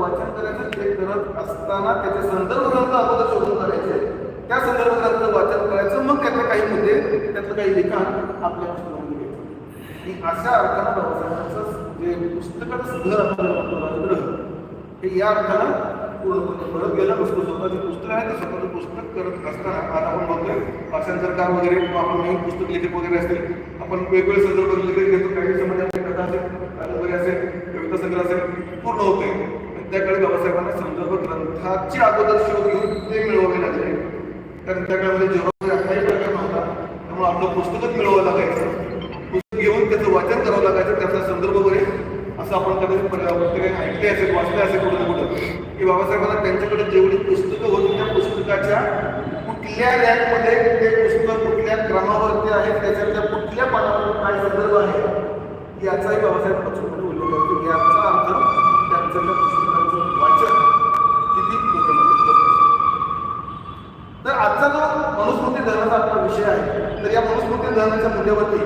वाचन करायचं ते करत असताना त्याचे संदर्भ ग्रंथ अगोदर शोधून करायचे त्या संदर्भ ग्रंथाचं वाचन करायचं मग त्यातले काही मुद्दे त्यातलं काही लिखाण आपल्या पुस्तकामध्ये घ्यायचं आणि अशा अर्थानं बाबासाहेबांचं जे पुस्तकाचं घर आपल्याला हे या अर्थानं पूर्णपणे परत गेलं. पुस्तक स्वतःचे पुस्तक आहे ते स्वतःचं पुस्तक करत असताना आज आपण बघतोय भाषांतरकार वगैरे किंवा आपण नवीन पुस्तक लेखक वगैरे असतील आपण वेगवेगळे संदर्भ लेखक घेतो काही समाजात कथा असेल कादंबरी असेल कविता संग्रह असेल पूर्ण होते त्याकडे बाबासाहेबांना संदर्भ ची अगोदर शोध घेऊन ते मिळवावे लागले कारण त्या काळामध्ये जेव्हा काही प्रकार नव्हता त्यामुळे आपलं पुस्तकच मिळवावं लागायचं. पुस्तक घेऊन त्याचं वाचन करावं लागायचं त्याचा संदर्भ वगैरे असं आपण कदाचित प्रत्येकाने ऐकले असेल वाचले असेल कुठं कुठं. की बाबासाहेबांना त्यांच्याकडे जेवढी पुस्तकं होती त्या पुस्तकाच्या कुठल्या रॅकमध्ये ते पुस्तक कुठल्या क्रमावरती आहे त्याच्यातल्या कुठल्या पानावर काय संदर्भ आहे याचाही बाबासाहेब अचूकपणे उल्लेख करतो. याचा अर्थ त्यांचं पुस्तक पुस्तकांचं वाचन किती डोक्यामध्ये बसत असेल. तर आजचा जो मनुस्मृती धरणाचा आपला विषय आहे तर या मनुस्मृती धरणाच्या मुद्द्यावरती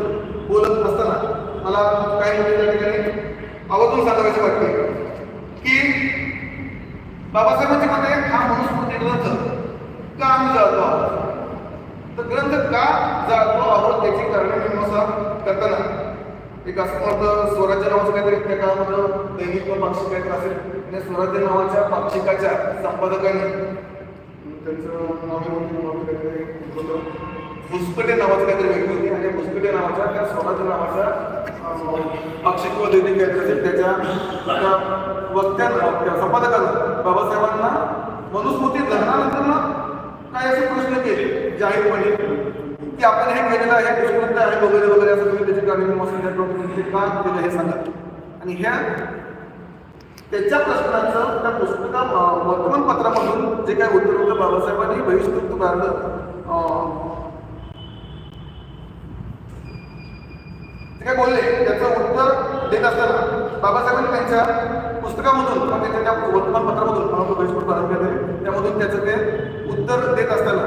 बोलत असताना मला काही मुद्दे त्या ठिकाणी आवर्जून सांगायचे वाटते. की बाबासाहेबांच्या मते हा मनुस्मृती ग्रंथ का आम्ही जाळतो आहोत? तर ग्रंथ का जाळतो आहोत त्याची कारणे मीमांसा करताना एक असं म्हणतं स्वराज्य नावाचं काहीतरी त्या काळामध्ये दैनिक पाक्षिक काहीतरी असेल. स्वराज्य नावाच्या पाक्षिकाच्या संपादकांनी त्यांचं नाव काहीतरी होतं. नावाचं काहीतरी व्यक्ती होती आणि घुसपटे नावाचा त्या स्वराज्य नावाचा अं, पाक्षिक किंवा दैनिक काहीतरी असेल त्याच्या वक्त्यांना संपादकांना बाबासाहेबांना मनुस्मृती धरणानंतर ना काय असे प्रश्न केले जाहीरपणे की आपण हे केलेलं आहे दुष्कृत्य आहे वगैरे वगैरे असं तुम्ही त्याची कारणे मसुद्या का केलं हे सांगा आणि ह्या त्याच्या प्रश्नाचं त्या पुस्तका वर्तमानपत्रामधून जे काय उत्तर होतं बाबासाहेबांनी बहिष्कृत मारलं ते काय बोलले? त्याचं उत्तर देत असताना बाबासाहेबांनी त्यांच्या पुस्तकामधून त्यांच्या त्या वर्तमानपत्रामधून मला बहिष्कृत प्रारंभ केले त्यामधून त्याचं ते उत्तर देत असताना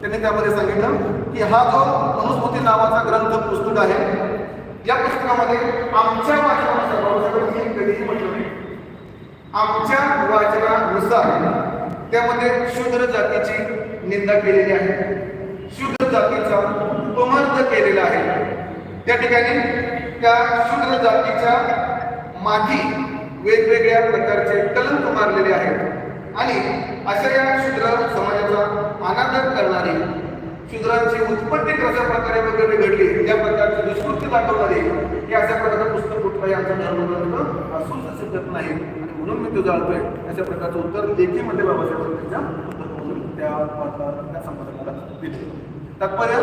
त्यांनी त्यामध्ये सांगितलं की हा जो मनुस्मृती नावाचा ग्रंथ पुस्तक आहे या पुस्तकामध्ये आमच्या वाचनानुसार बाबासाहेबांनी कधीही म्हटलं आमच्या वाचनानुसार त्यामध्ये शूद्र जातीची निंदा केलेली आहे. शूद्र जातीचा उपमर्द केलेला आहे. त्या ठिकाणी त्या शूद्र जातीच्या माथी वेगवेगळ्या प्रकारचे कलंक मारलेले आहेत. आणि अशा या शूद्र समाजाचा अनादर करणारी शूद्रांची उत्पत्ती कशा प्रकारे वगैरे घडली त्या प्रकारची दुष्कृती दाखवणारी हे अशा प्रकारचं पुस्तक कुठलाही आमचा धर्मग्रंथ असून सिद्धत नाही. म्हणून मी तुझा जाणतोय अशा प्रकारचं उत्तर लेखीमध्ये म्हणजे बाबासाहेबांनी त्या त्या संपादकाला दिले. तात्पर्य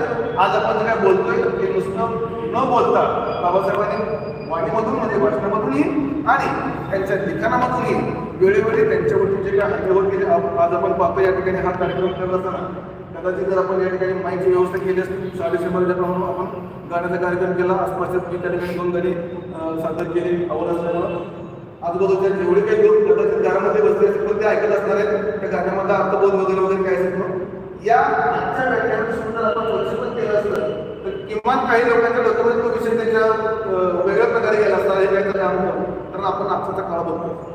आज आपण जे काय बोलतोय ते नुसतं न बोलता बाबासाहेबांनी वाणीमधून म्हणजे भाषणामधूनही आणि त्यांच्या लिखाणामधूनही वेळोवेळी त्यांच्यावरती जे काय हल्ले होते आज आपण पाहतो या ठिकाणी हा कार्यक्रम करत असताना कदाचित जर आपण या ठिकाणी माहिती व्यवस्था केली असती साडेशंभरच्या प्रमाणे आपण गाण्याचा कार्यक्रम केला. आसपासच्या त्या ठिकाणी दोन गाणी सादर केली. आवड असल्यामुळं आजूबाजूच्या जेवढे काही लोक कदाचित घरामध्ये बसले असतील पण ते ऐकत असणार आहेत त्या गाण्यामध्ये अर्थबोध वगैरे वगैरे काय असेल या आजच्या व्याख्यानात सुद्धा आपण लक्षपण केलं असतं. तर किमान काही लोकांच्या डोक्यामध्ये तो विषय त्यांच्या वेगळ्या प्रकारे गेला असणार हे काहीतरी आमचं कारण आपण आजचा काळ बघतो.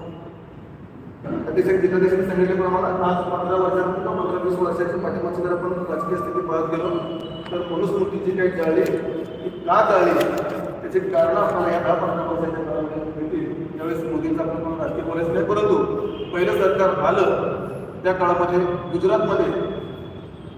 अतिशय जिल्हाधिकारी सांगितल्याप्रमाणे आज पंधरा वर्षांपूर्वी किंवा पंधरा वीस वर्षाच्या पाठीमागची जर आपण राजकीय स्थिती पाहत गेलो तर मनुस्मृतीची काही जाळी ती का जाळली? त्याची कारणं आपल्याला या दहा पंधरा वर्षाच्या काळामध्ये मिळतील त्यावेळेस मोदींचा आपण कोण राजकीय बोलायचं नाही परंतु पहिलं सरकार आलं त्या काळामध्ये गुजरातमध्ये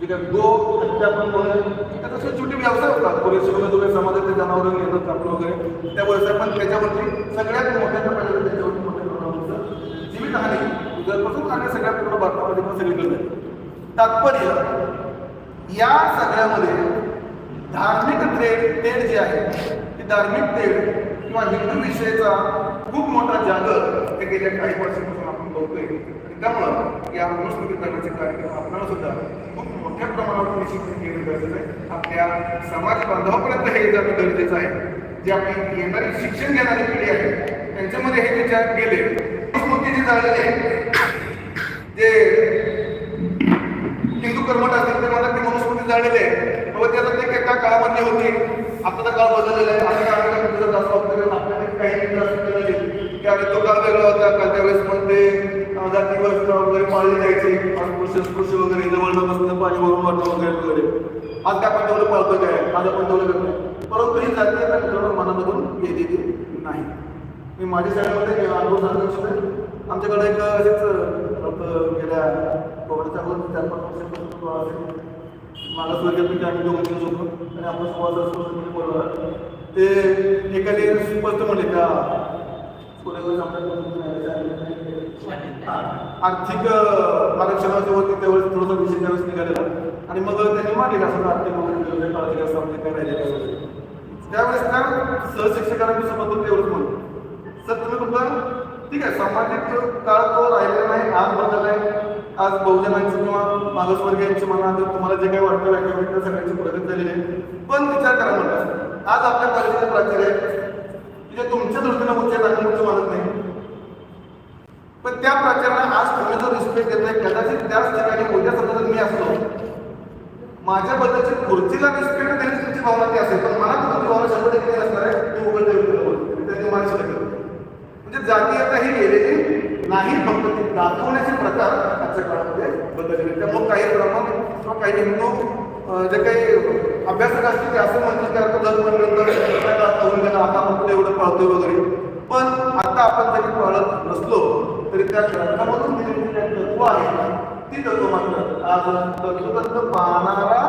जे गो हत्या आपण म्हणूया त्याचा छोटी व्यवसाय होतात पोलीस वगैरे समाजाचे जनावर येतात कापलं वगैरे त्या व्यवसाय पण त्याच्यावरती सगळ्यात मोठ्या प्रमाणात त्याच्यावरती मोठ्या प्रमाणावर जीवितहानी गुजरातपासून आणि सगळ्या पूर्ण भारतामध्ये पण सगळीकडे झाली. तात्पर्य या सगळ्यामध्ये धार्मिक ट्रेड ट्रेड जे आहे धार्मिक तेढ किंवा हिंदू विषयाचा खूप मोठा जागर हे गेल्या काही वर्षापासून आपण बघतोय. आणि त्यामुळं या मनुस्मृती करण्याचे कार्यक्रम आपल्याला सुद्धा खूप मोठ्या प्रमाणावर निश्चित केलं गरजेचं आहे. आपल्या समाज बांधवापर्यंत हे जाणं गरजेचं आहे. जे आपली येणारी शिक्षण घेणारी पिढी आहे त्यांच्यामध्ये हे विचार गेले मनुस्मृती जी आहे जे हिंदू कर्मठ असतील ते म्हणतात की मनुस्मृती झालेले आहे. व त्याचा ते एका काळामध्ये होती. आता तर काळ बदललेला आहे. आता काय आपल्याला जास्त वाटतं आपल्याला काही मित्र असतील ठीक आहे आणि तो काळ वेगळा होता. का त्यावेळेस मग ते जाती व्यवस्था वगैरे पाळली जायची. अस्पृश्य स्पृश्य वगैरे जवळ बसणं पाणी वरून वाटणं वगैरे वगैरे आज काय आपण तेवढं पाळतो काय? आज आपण तेवढं करतो परंतु ही जाती आता मित्रांनो मनामधून गेलेली नाही. मी माझ्या शाळेमध्ये अनुभव सांगू इच्छितो आमच्याकडे एक असेच गेल्या कोविडच्या चार पाच वर्ष वर्षापासून मागासवर्गीय आम्ही दोघं दिवस होतो आणि आपण सुवास असतो बोलवलं. ते एकाने स्पष्ट म्हणले का? आर्थिक आरक्षणाच्या वरती त्यावेळेस थोडासा विषय त्यावेळेस निघालेला. आणि मग त्यांनी मांडले का? असं आर्थिक वगैरे योजना काळजी असं काय राहिले काय वगैरे त्यावेळेस त्या सहशिक्षकांनी सोबत होते एवढंच म्हणलं सर तुम्ही फक्त ठीक आहे सामाजिक काळ तो राहिलेला नाही आज बदल आहे. आज बहुजनांची किंवा मागासवर्गीयांची म्हणा तर तुम्हाला जे काही वाटतं व्याख्या सगळ्यांची प्रगती झालेली आहे. पण विचार करा म्हणतात आज आपल्या कॉलेजचे प्राचार्य आहेत जे म्हणजे तुमच्या दृष्टीने उच्च आहेत मानत नाही. पण त्या प्राचार्याला आज तुम्ही जो रिस्पेक्ट देत नाही कदाचित त्याच ठिकाणी उद्या समजा जर मी असलो माझ्याबद्दलची खुर्चीला रिस्पेक्ट देण्याची तुमची भावना ती असेल. पण मला तुमची भावना शंभर टक्के असणार आहे. मी उघड देऊ त्याची माणसं लागेल म्हणजे जातीयता ही गेलेली नाही फक्त ते दाखवण्याचे प्रकार आजच्या काळामध्ये बदलले. त्यामुळे काही प्रमाण किंवा काही हिंदू जे काही अभ्यासक असतील ते असं म्हणतील की आता धर्म होऊन गेला आता आपण एवढं पाळतोय वगैरे. पण आता आपण जरी पाळत नसलो तरी त्या ग्रंथामधून दिलेली तत्व आहे ती तत्व मात्र आज तत्वतत्व पाहणारा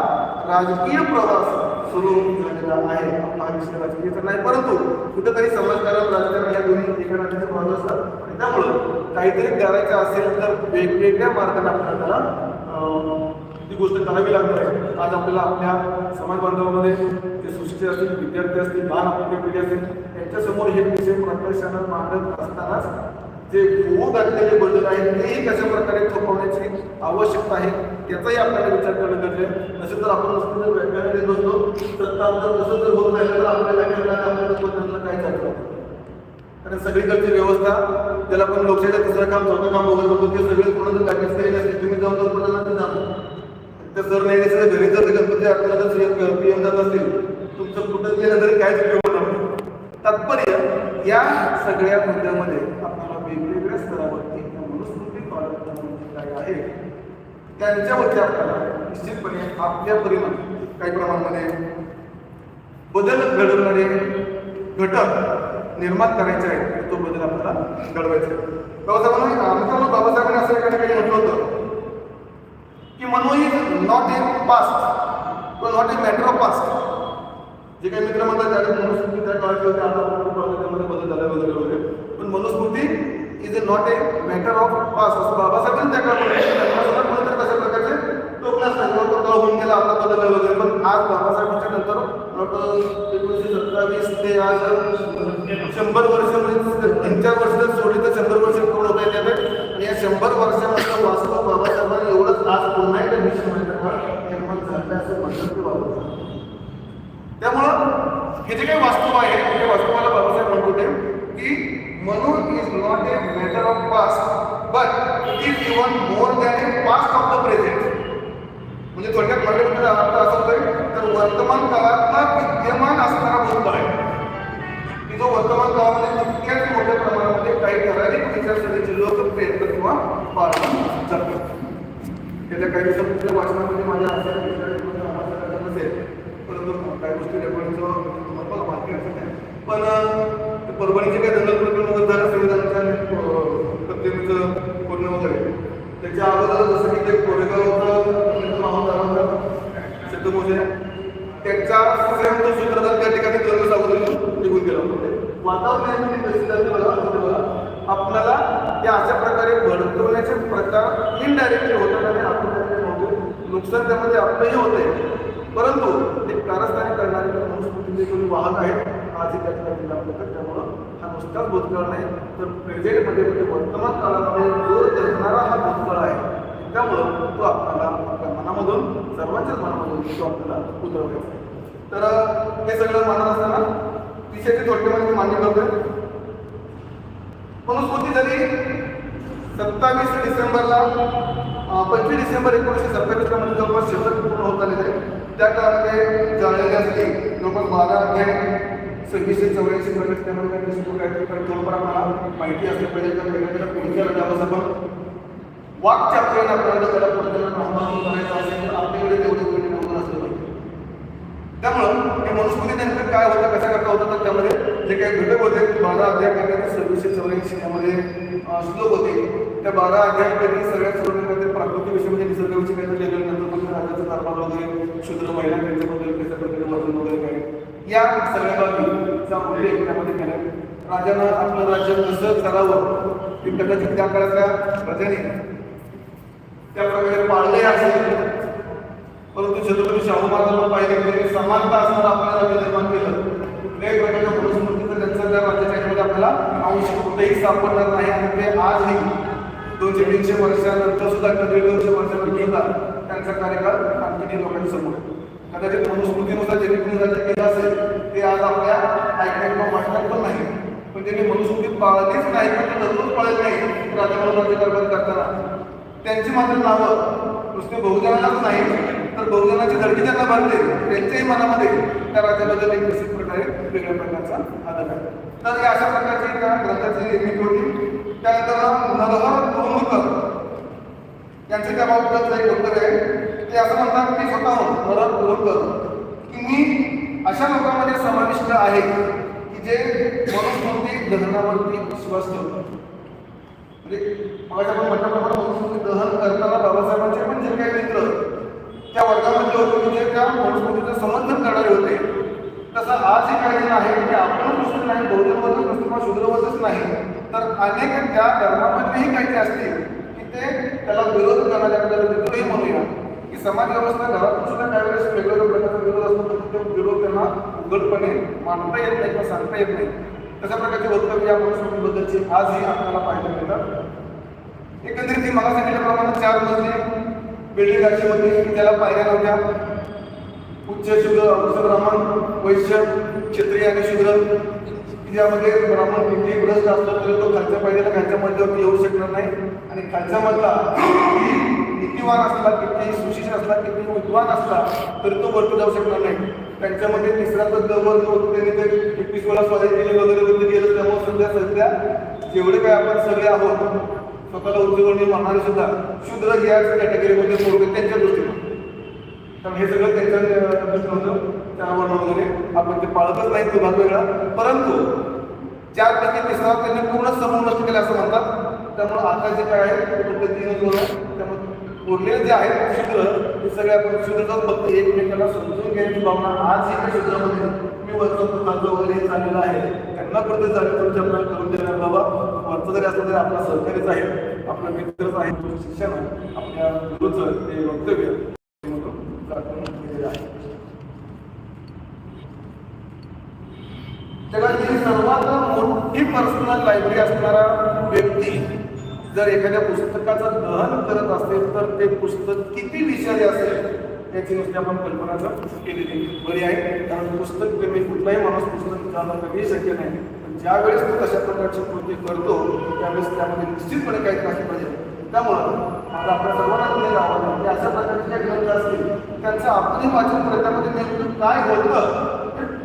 राजकीय प्रवास सुरू झालेला आहे. आपला हा विषय तर नाही परंतु कुठेतरी समाजकारण राजकारण या दोन्ही एका राज्याचे भाग असतात आणि त्यामुळं काहीतरी करायचं असेल तर वेगवेगळ्या मार्गाने आपल्याला त्याला, ती गोष्ट करावी लागणार आहे. आज आपल्याला आपल्या समाज बांधवामध्ये जे सुशिक्षित असतील विद्यार्थी असतील लहान आपली पिढी असतील यांच्यासमोर हे विषय प्रकर्षानं मांडत असतानाच जे होऊ घातलेले बदल आहेत तेही कशा प्रकारे थोपवण्याची आवश्यकता आहे त्याचाही आपल्याला विचार करणं गरजेचं आहे. नसेल तर आपण नुसतं जर व्याख्यान देत असतो तर तसं जर होत राहिलं तर आपल्या व्याख्यानाला आपल्याला काय चालतं? कारण सगळीकडची व्यवस्था त्याला पण लोकशाहीचं दुसरं काम चौथं काम वगैरे होतं ते सगळे कोणाचं जर काहीच केले नसते तुम्ही जाऊन जाऊन कोणाला ते जाणं. तर सर नाही दिसले घरी जर गणपती आपल्याला जर सीएम पीएम जात असतील तुमचं कुठं गेलं तरी काहीच उपयोग होणार नाही. तात्पर्य या सगळ्या मुद्द्यामध्ये वेगवेगळ्या स्तरावरती त्या मनुस्मृती पाळत काय आहे त्यांच्यावरती आपल्याला निश्चितपणे आपल्या परिमाण काही प्रमाणामध्ये बदल घडवणारे घटक निर्माण करायचे आहेत तो बदल आपल्याला घडवायचा आहे बाबासाहेबांना मित्रांनो बाबासाहेबांनी असं एका ठिकाणी म्हटलं होतं की मनो इज नॉट ए पास्ट किंवा not a matter of past जे काही मित्र म्हणतात त्याने मनुस्मृती त्या काळात होते आता त्यामध्ये बदल झाला वगैरे वगैरे पण Manusmriti is a not a matter of past असं बाबासाहेबांनी त्या काळात म्हटलं. कशा प्रकारचे टोकण्यास सांगितलं होतं होऊन गेला आता बदलला वगैरे पण आज बाबासाहेबांच्या नंतर एकोणीसशे सत्तावीस ते आज शंभर वर्ष म्हणजे तीन चार वर्ष जर सोडली तर शंभर वर्ष पूर्ण होत येते आणि या शंभर वर्षामध्ये वास्तव बाबासाहेबांनी एवढंच आज पुन्हा एकदा मिशन निर्माण झालं असं म्हणतात त्यामुळं हे जे काही वास्तव आहे ते वास्तवाला बाबासाहेब म्हणत होते की म्हणून past, but past but it more than more past of the present. म्हणजे थोडक्यात म्हणण्याबद्दल अर्थ असं होतोय तर वर्तमान काळातला विद्यमान असणारा भूतकाळ आहे. की जो वर्तमान काळामध्ये तितक्याच मोठ्या प्रमाणामध्ये काही ठराविक विचारसरणीचे लोक प्रयत्न किंवा पालन करतात गेल्या काही दिवसापूर्वीच्या वाचनामध्ये माझ्या आचार्य नसेल. परंतु काही गोष्टी रेकॉर्डिंगचं तुम्हाला माहिती असत नाही. पण परभणीचे काही दंगल प्रकरण वगैरे झालं संविधानाच्या कत्तेचं पूर्ण वगैरे त्याच्या अगोदर जसं की ते कोरेगावचं माहून झाला होता. सिद्धमोजे त्यांचा सेम सूत्रधार त्या ठिकाणी दिवस अगोदर निघून गेला होता. वातावरणाची परिस्थिती आपल्याला ते अशा प्रकारे भडकवण्याचे प्रकार इनडायरेक्टली होतात आणि आपण होतो नुकसान त्यामध्ये आपलंही होते परंतु ते कारस्थानी करणारे संस्कृतीचे मनुस्मृतीचे कोणी वाहक आहेत. आज त्या ठिकाणी दाखवतात त्यामुळं हा नुसताच भूतकाळ नाही तर प्रेझेंटमध्ये म्हणजे वर्तमान काळामध्ये जो जगणारा हा भूतकाळ आहे. त्यामुळं तो आपल्याला आपल्या मनामधून सर्वांच्याच मनामधून तो आपल्याला उतरवायचा आहे. तर हे सगळं मानत असताना विषयाची थोडक्यामध्ये मी मान्य करतोय. मनुस्मृती झाली सत्तावीस डिसेंबरला पंचवीस डिसेंबर एकोणीसशे सत्तावीसला म्हणजे जवळपास शेवट पूर्ण होत आलेले आहे. त्या काळामध्ये जाळलेले असतील जवळपास बारा अध्याय सव्वीसशे चौऱ्याऐंशी पर्यंत त्यामध्ये काही दिसतो काय तर थोडंफार आम्हाला माहिती असलं पाहिजे तर वेगवेगळ्या कोणत्या रजावर आपण वाक्य आपल्याला आपल्याला त्याला पुढच्या नामांकन करायचं असेल तर आपल्याकडे तेवढे कोणी निवडून असलं पाहिजे. त्यामुळं हे मनुस्मृती नेमकं काय होतं कशा करता होतं तर त्यामध्ये जे काही घटक होते बारा अध्याय करण्याचे सव्वीसशे चौऱ्याऐंशी यामध्ये श्लोक होते. त्या बारा अध्यायांपैकी सगळ्यात सर्वांमध्ये प्राकृतिक विषय म्हणजे निसर्गाविषयी काही लिहिलेलं नंतर मग राजाचा दरबार वगैरे शूद्र महिला त्यांच्याबद्दल कशा प्रकारे वर्णन वगैरे काय या सगळ्या बाबीचा उल्लेख त्यामध्ये केला. राजानं आपलं राज्य कसं करावं ते कदाचित त्या काळातल्या प्रजेने त्या प्रकारे पाळले असेल. परंतु छत्रपती शाहू महाराजांना पाहिजे की समानता असणार आपल्याला निर्माण केलं. कुठल्याही प्रकारच्या मनुस्मृतीचं त्यांचं त्या राज्याच्या ह्यामध्ये आपल्याला अंश कुठेही सापडणार नाही. आणि ते आजही दोनशे तीनशे वर्षानंतर सुद्धा कधी दोनशे वर्षानंतर त्यांचा कार्यकाळ आणखी लोकांसमोर आहे. कदाचित मनुस्मृतीनुसार ज्यांनी कोणी केला केलं असेल ते आज आपल्या ऐकण्यात किंवा वाचण्यात पण नाही. पण ज्यांनी मनुस्मृती पाळलीच नाही पण ते दररोज पाळत नाही राजाकडून राज्यकारभार करताना. त्यांची मात्र नावं नुसते बहुजनालाच नाही तर बहुजनाची धडकी त्यांना भरते त्यांच्याही मनामध्ये त्या राज्याबद्दल एक निश्चित प्रकारे वेगळ्या प्रकारचा आदर आहे. तर या अशा प्रकारची त्या ग्रंथाची निर्मिती होती. त्यानंतर नरहर कुरुंबकर यांचे त्या बाबतीत एक उत्तर आहे. ते असं म्हणतात की स्वतःहून नरहर कुरुंबकर की मी अशा लोकांमध्ये समाविष्ट आहे की जे मनुस्मृती दहनावरती विश्वास ठेवतात. म्हणजे मग आपण म्हटल्याप्रमाणे मनुस्मृती दहन करताना बाबासाहेबांचे पण जे काही मित्र त्या वर्गामध्ये होते म्हणजे त्या मनुस्मृतीचं समर्थन करणारे होते तसं आज हे काही आहे की आपण मुस्लिम नाही बहुजन वर्ग मुस्लिम किंवा शूद्र नाही. तर अनेक त्या धर्मामध्येही काही असतील की ते त्याला विरोध करणारे आपल्याला मित्रही म्हणूया की समाज व्यवस्था घरातून सुद्धा त्यावेळेस वेगवेगळ्या प्रकारचा विरोध असतो तर तो विरोध त्यांना उघडपणे मांडता येत नाही किंवा सांगता येत नाही. तशा प्रकारचे वक्तव्य या मनुस्मृतीबद्दलची आजही आपल्याला पाहायला मिळतात. एकंदरीत ती मला सांगितल्याप्रमाणे चार मजली बिल्डिंग अशी होती की त्याला पायऱ्या नव्हत्या. उच्च शूद्र उच्च ब्राह्मण वैश्य क्षत्रिय आणि शूद्र. यामध्ये ब्राह्मण किती ग्रस्त असतो तरी तो खालच्या पायऱ्याला खालच्या मजल्यावरती येऊ शकणार नाही. आणि खालच्या मधला नीतिवान असला किती सुशिक्षित असला किती विद्वान असला तरी तो वरती जाऊ शकणार नाही. त्यांच्यामध्ये तिसरा तर दवर जो होतो त्यांनी ते एकवीस वेळा स्वाधीन केले वगैरे वगैरे गेलं त्यामुळे सध्या सध्या जेवढे काय आपण सगळे आहोत स्वतःला उद्योगणी मानणारे सुद्धा शूद्र याच कॅटेगरीमध्ये मोडते त्यांच्या दृष्टीने. कारण हे सगळं त्यांच्या दृष्टीनं होतं. त्यावरून वगैरे आपण ते पाळतच नाही तो भाग वेगळा. परंतु चार पैकी तिसरा त्यांनी पूर्ण समूह नष्ट केला असं म्हणतात. त्यामुळे आता जे काय आहे ते पद्धतीने त्यामुळे उरलेले जे आहेत शूद्र हे सगळे आपण शूद्र फक्त एकमेकांना समजून घेण्याची भावना आज एका शूद्रामध्ये मी वरचं खालचं वगैरे हे चाललेलं आहे. त्यांना प्रत्येक जागे तुमच्या आपल्याला करून देणार बाबा. वरचं जरी असलं तरी आपला सहकारीच आहे. आपला मित्रच आहे तुमचं शिक्षण आहे. आपल्या गुरुचं ते वक्तव्य आहे. जगातील सर्वात मोठी पर्सनल लायब्ररी असणारा व्यक्ती जर एखाद्या पुस्तकाचं दहन करत असेल तर ते पुस्तक किती विषारी असेल त्याची नुसती आपण कल्पना जर केलेली बरी आहे. कारण पुस्तक प्रेमी कुठलाही माणूस पुस्तक जाणं कधीही शक्य नाही. पण ज्यावेळेस तो तशा प्रकारची कृती करतो त्यावेळेस त्यामध्ये निश्चितपणे काही त्रास पाहिजे. त्यामुळं आता आपल्या सर्वांना तुम्ही आवडतं की अशा प्रकारचे जे ग्रंथ असतील त्यांचं आपणही वाचन करत त्यामध्ये नेमकं काय होतं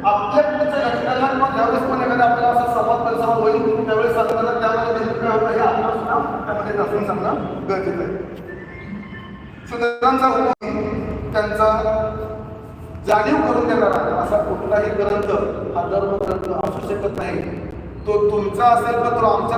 आपल्या पुढच्या लक्षणाला किंवा ज्यावेळेस पण एखादा आपल्याला असा संवाद परिसंवाद होईल त्यावेळेस सांगताना त्यामध्ये काय होतं हे आपल्याला सुद्धा त्यामध्ये नसून सांगणं गरजेचं आहे. सुंदरांचा उपयोग त्यांचा जाणीव करून देणारा असा कुठलाही ग्रंथ हा धर्म ग्रंथ असू शकत नाही. तो तुमचा असेल तर तो आमच्या